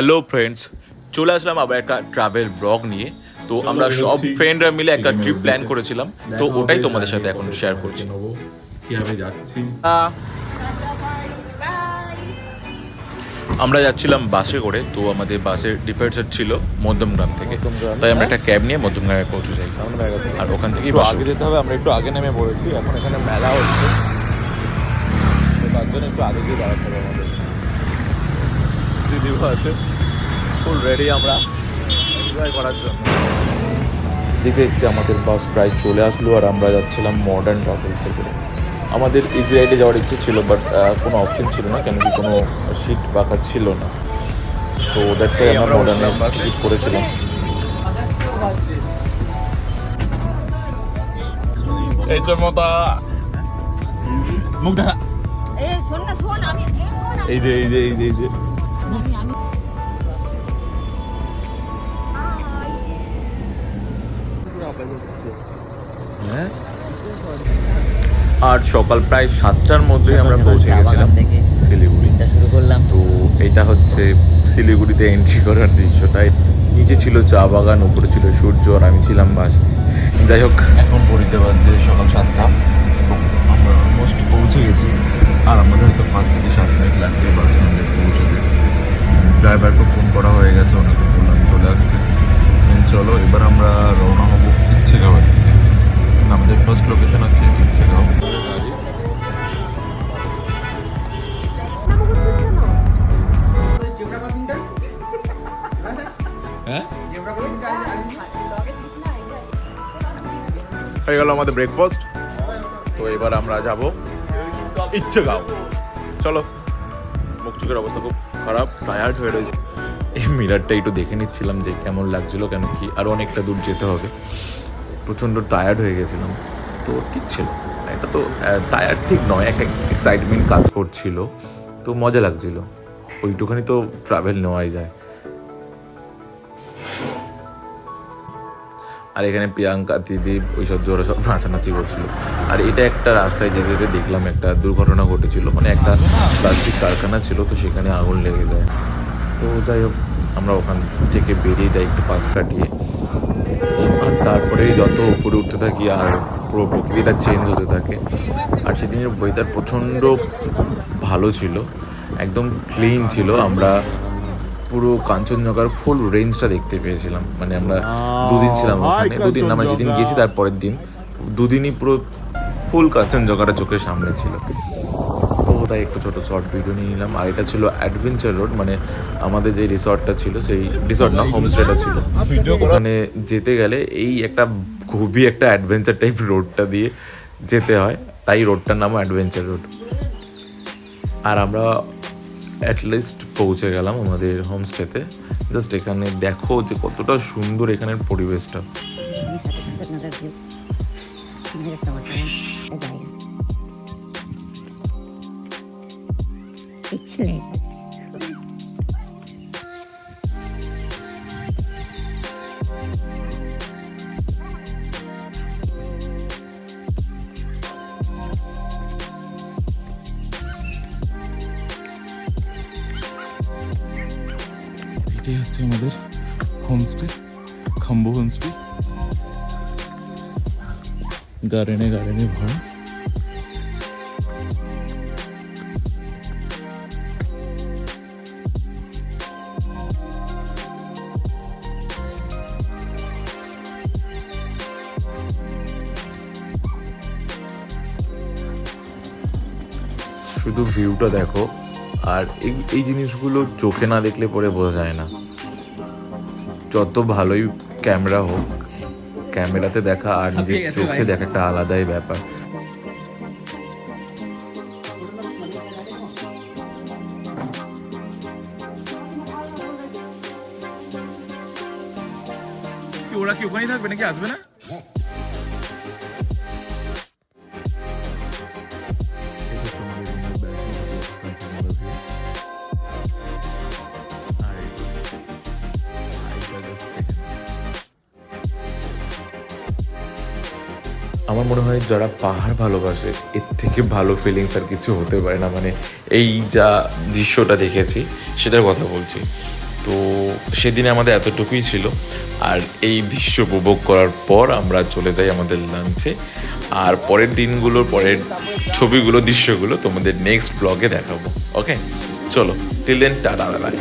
Hello friends চলে আসলাম আবার একটা ট্রাভেল ব্লগ নিয়ে। তো আমরা সব ফ্রেন্ডরা মিলে একটা ট্রিপ প্ল্যান করেছিলাম। তো ওটাই তোমাদের সাথে এখন শেয়ার করছি। যাচ্ছি। আমরা যাচ্ছিলাম বাসে করে। তো আমাদের বাসের ডিপার্চার ছিল মধ্যমগ্রাম থেকে। তাই আমরা একটা ক্যাব নিয়ে মধ্যমগ্রামে পৌঁছে যাই। আর ওখান থেকেই আগে যেতে হবে আমরা একটু আগে নেমে পড়েছি। এখন এখানে মেলা হচ্ছে। তো তার জন্য একটু আগে গিয়ে দাঁড়াতে হবে আমাদের। দিদিও আছে। ফুল রেডি আমরা। এনজয় করার জন্য। দেখতে দেখতে আমাদের বাস প্রায় চলে আসলো আর আমরা যাচ্ছিলাম মডার্ন ট্রাভেলসে করে। আমাদের ইসরায়েলে যাওয়ার ইচ্ছে ছিল বাট কোনো অপশন ছিল না কেন কি কোনো সিট পাকা ছিল না। তো দ্যাটস আমরা মডার্নে টিকিট করেছিলাম। এই তোর মতো মুখ দেখা এ শোন না শোন আমি। এই যে এই যে এই যে এই যে। আর সকাল প্রায় সাতটার মধ্যেই আমরা পৌঁছে গেছিলাম শিলিগুড়ি শুরু করলাম। তো এটা হচ্ছে শিলিগুড়িতে এন্ট্রি করার দৃশ্যটাই নিচে ছিল চা বাগান উপরে ছিল সূর্য আর আমি ছিলাম বাস। যাই হোক। এখন পড়িতে বাজছে সকাল সাতটা আমরা অলমোস্ট পৌঁছে গেছি। আর আমাদের হয়তো পাঁচ থেকে সাত মিনিট লাগবে বাস। ড্রাইভারকে ফোন করা হয়ে গেছে, ওনাকে বললাম চলে আসতে। চলো, এবার আমরা রওনা হব ইচ্ছেগাঁও থেকে আমাদের ফার্স্ট লোকেশন হচ্ছে ইচ্ছেগাঁও হ্যাঁ? হয়ে গেল আমাদের ব্রেকফাস্ট তো এবার আমরা যাব ইচ্ছে গাও চলো। মুখ চোখের অবস্থা খুব খারাপ টায়ার্ড হয়ে রয়েছে। এই মিরারটা একটু দেখে নিচ্ছিলাম যে কেমন লাগছিল, কেন কি আরও অনেকটা দূর যেতে হবে। প্রচণ্ড টায়ার্ড হয়ে গেছিলাম। তো ঠিক ছিল। এটা তো টায়ার্ড ঠিক নয় একটা এক্সাইটমেন্ট কাজ করছিল। তো মজা লাগছিল। ওইটুখানি তো ট্রাভেল নেওয়াই যায়। আর এখানে প্রিয়াঙ্কা দিদীপ ওইসব জোরা সব নাচানাচি করছিল। আর এটা একটা রাস্তায় যেতে যেতে দেখলাম একটা দুর্ঘটনা ঘটেছিল। মানে একটা প্লাস্টিক কারখানা ছিল, তো সেখানে আগুন লেগে যায়। তো যাই হোক, আমরা ওখান থেকে বেরিয়ে যাই একটু পাশ কাটিয়ে। আর তারপরে যত উপরে উঠতে থাকি আর পুরো প্রকৃতিটা চেঞ্জ হতে থাকে। আর সেদিনের ওয়েদার প্রচণ্ড ভালো ছিল। একদম ক্লিন ছিল। আমরা পুরো কাঞ্চনজঙ্ঘার ফুল রেঞ্জটা দেখতে পেয়েছিলাম। মানে আমরা দুদিন ছিলাম ওখানে। দুদিন না, আমরা যেদিন গিয়েছি তার পরের দিন। দুদিনই পুরো ফুল কাঞ্চনজঙ্ঘাটা চোখের সামনে ছিল। তো তাই একটু ছোটো শর্ট ভিডিও নিয়ে নিলাম। আর এটা ছিল অ্যাডভেঞ্চার রোড মানে আমাদের যে রিসর্টটা ছিল সেই রিসর্ট না হোমস্টেটা ছিল। ওখানে যেতে গেলে এই একটা খুবই একটা অ্যাডভেঞ্চার টাইপ রোডটা দিয়ে যেতে হয়। তাই রোডটার নাম অ্যাডভেঞ্চার রোড আর আমরা অ্যাটলিস্ট পৌঁছে গেলাম আমাদের হোমস্টেতে জাস্ট এখানে দেখো যে কতটা সুন্দর এখানের পরিবেশটা It's view. হচ্ছে আমাদের। হোমস্টে খাম্বো হোমস্টে গার্ডেনে গার্ডেনে ভরা শুধু ভিউটা দেখো, আর এই এই জিনিসগুলো চোখে না দেখলে পরে বোঝা যায় না। যত ভালোই ক্যামেরা হোক ক্যামেরাতে দেখা আর নিজের চোখে দেখা একটা আলাদাই ব্যাপার। ওরা কি ওখানেই থাকবে নাকি? আসবে না? আমার মনে হয় যারা পাহাড় ভালোবাসে, এর থেকে ভালো ফিলিংস আর কিছু হতে পারে না। মানে এই যা দৃশ্যটা দেখেছি, সেটার কথা বলছি। তো সেদিনে আমাদের এতটুকুই ছিল। আর এই দৃশ্য উপভোগ করার পর আমরা চলে যাই আমাদের লাঞ্চে আর পরের দিনগুলোর পরের ছবিগুলো, দৃশ্যগুলো তোমাদের নেক্সট ব্লগে দেখাবো। ওকে চলো টিল দেন টাটা বাই